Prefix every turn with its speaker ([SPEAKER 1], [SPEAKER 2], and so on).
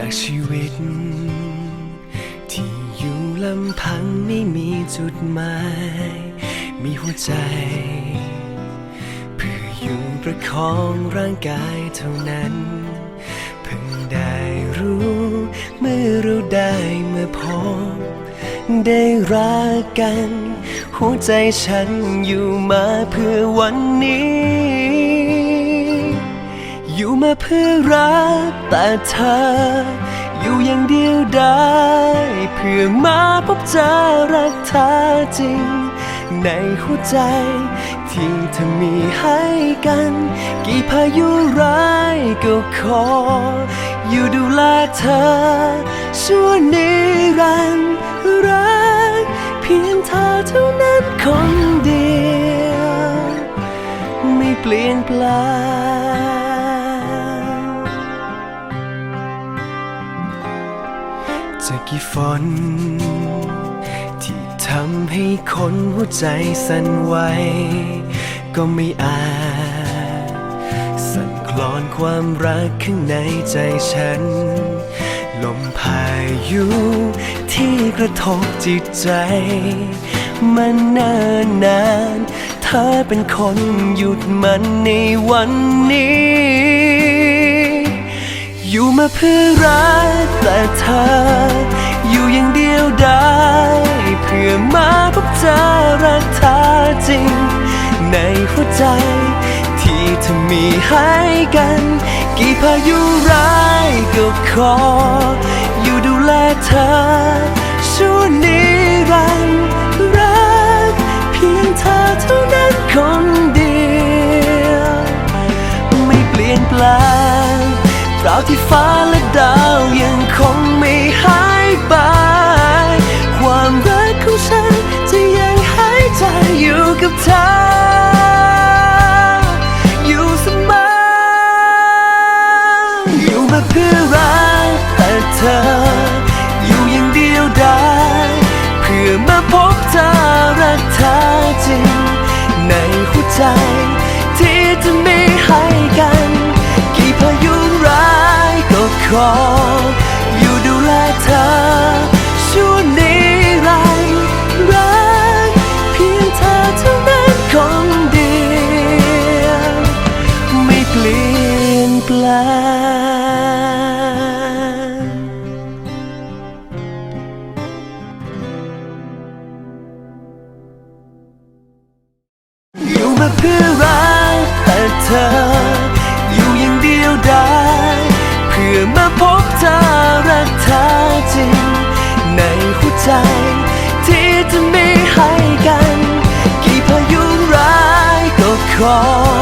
[SPEAKER 1] จากชีวิต ที่อยู่ลำพังไม่มีจุดหมาย มีหัวใจ เพื่ออยู่ประคองร่างกายเท่านั้น เพิ่งได้รู้เมื่อเราได้มาพบได้รักกัน หัวใจฉันอยู่มาเพื่อวันนี้ อยู่มาเพื่อรักแต่เธอ อยู่อย่างเดียวได้ เพื่อมาพบเจอรักเธอจริง ในหัวใจ ที่เธอมีให้กัน กี่พายุร้ายก็ขอ อยู่ดูแลเธอ ชั่วนิรันดร์รัก เพียงเธอเท่านั้นคนเดียว ไม่เปลี่ยนแปลง จะกี่ฝน ที่ทำให้คนหัวใจสั่นไหวก็ไม่อาจ สั่นคลอนความรักข้างในใจฉัน ลมพายุที่กระทบจิตใจ มันนิ่นนานเธอเป็นคนหยุดมันในวันนี้ อยู่มาเพื่อรักแต่เธอ อยู่อย่างเดียวได้ เพื่อมาพบเจอรักเธอจริง ในหัวใจ ที่เธอมีให้กัน กี่พายุร้ายก็ขอ อยู่ดูแลเธอชั่วนิรันดร์รัก เพียงเธอเท่านั้นคนเดียว ไม่เปลี่ยนแปลง ราบที่ฟ้าและดาวยังคงไม่หายไป ความรักของฉันจะยังหายใจอยู่กับเธอ อยู่เสมอ อยู่มาเพื่อรักแต่เธอ อยู่อย่างเดียวได้ เพื่อมาพบเธอรักเธอจริง ในหัวใจ ขอ อยู่ดูแลเธอชั่วนิรันดร์รักเพียงเธอเท่านั้นคนเดียวไม่เปลี่ยนแปลงอยู่มาเพื่อรักแต่เธอ Có